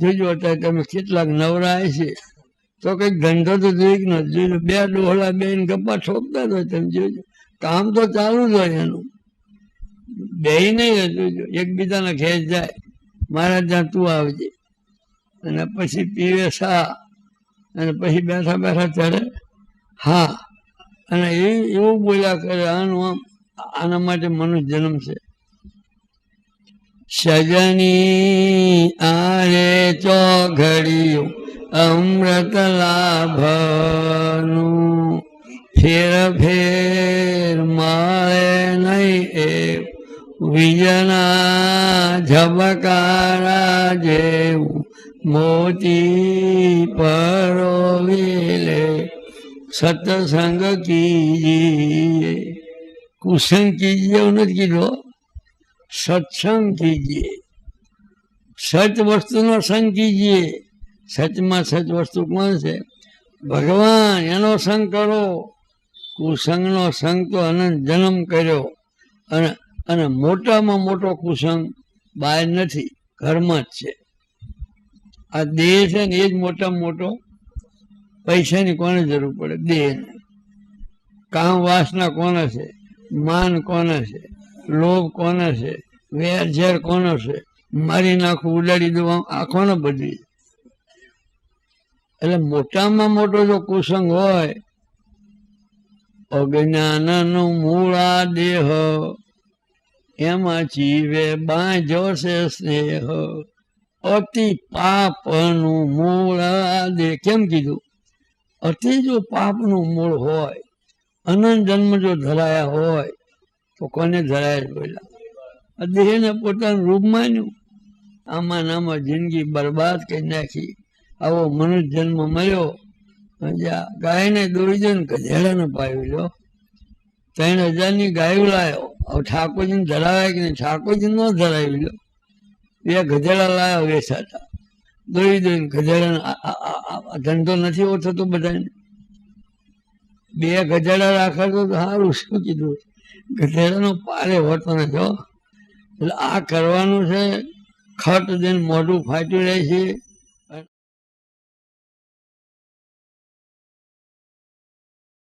જોજો અત્યારે તમે કેટલાક નવરાય છે. તો કંઈક ધંધો તો જોઈ ન, જોજો, બે ડોહલા બે ગપ્પા ઠોકતા જ હોય તમે જોજો. કામ તો ચાલુ જ હોય એનું. બે નહીં જોજો, એકબીજાના ખેંચ જાય. મારા ત્યાં તું આવજે. અને પછી પીવે સા. અને પછી બેઠા બેઠા ચડે. હા, અને એ એવું બોલ્યા કરે, આનું આમ, આના માટે મનુષ્ય જન્મ છે. સજની આરે ચોઘડિયું અમૃત લાભનું ફેર ફેર માળે નહીં એ વિજના ઝબકારા જેવું મોતી પરોવેલે સત્સંગ કીજીએ. કુસંગ કીજીએ નથી કીધો સત્સંગ કીજીએ. સચ વસ્તુનો સંગ કીજીએ સચમાં સચ વસ્તુ કોણ છે? ભગવાન, એનો સંગ કરો. કુસંગનો સંગ તો અનંત જન્મ કર્યો. અને અને મોટામાં મોટો કુસંગ બહાર નથી, ઘરમાં જ છે. આ દેહ છે ને એ જ મોટામાં મોટો. પૈસાની કોને જરૂર પડે? દેહને. કામ વાસના કોને છે? માન કોને છે? લોભ કોને છે? વેર ઝેર કોનો છે? મારી નાખું, ઉડાડી દઉં આંખોને બદલી. એટલે મોટામાં મોટો જો કુસંગ હોય, અજ્ઞાનનું મૂળા દેહ, એમાં જીવે બાંધ્યો છે સ્નેહ. અતિ પાપનું મૂળ દેહ. કેમ કીધું? અતિ જો પાપનું મૂળ હોય, અનંત જન્મ જો ધરાયા હોય, તો કોને ધરાય બોલ્યા? આ દેહને પોતાનું રૂપ માન્યું આમાં નામાં જિંદગી બરબાદ કરી નાખી. આવો મનુષ્ય જન્મ મળ્યો. ગાયને દોરી દે ને ગધેડાને પાવી લો ત્રણ હજારની ગાયું લાવ્યો હવે ઠાકોરજીને ધરાવાય કે નહીં? ઠાકોરજી ન ધરાવી લો બે ગધેડા લાવ્યા વેસાતા. દોરી આ- આ ધંધો નથી એવો થતો બધાને? બે ગધેડા રાખે તો સારું શું કીધું? ગધેડાનો પારે હોતો નથી એટલે આ કરવાનું છે ખટ દિન મોઢું ફાટ્યું રહે છે.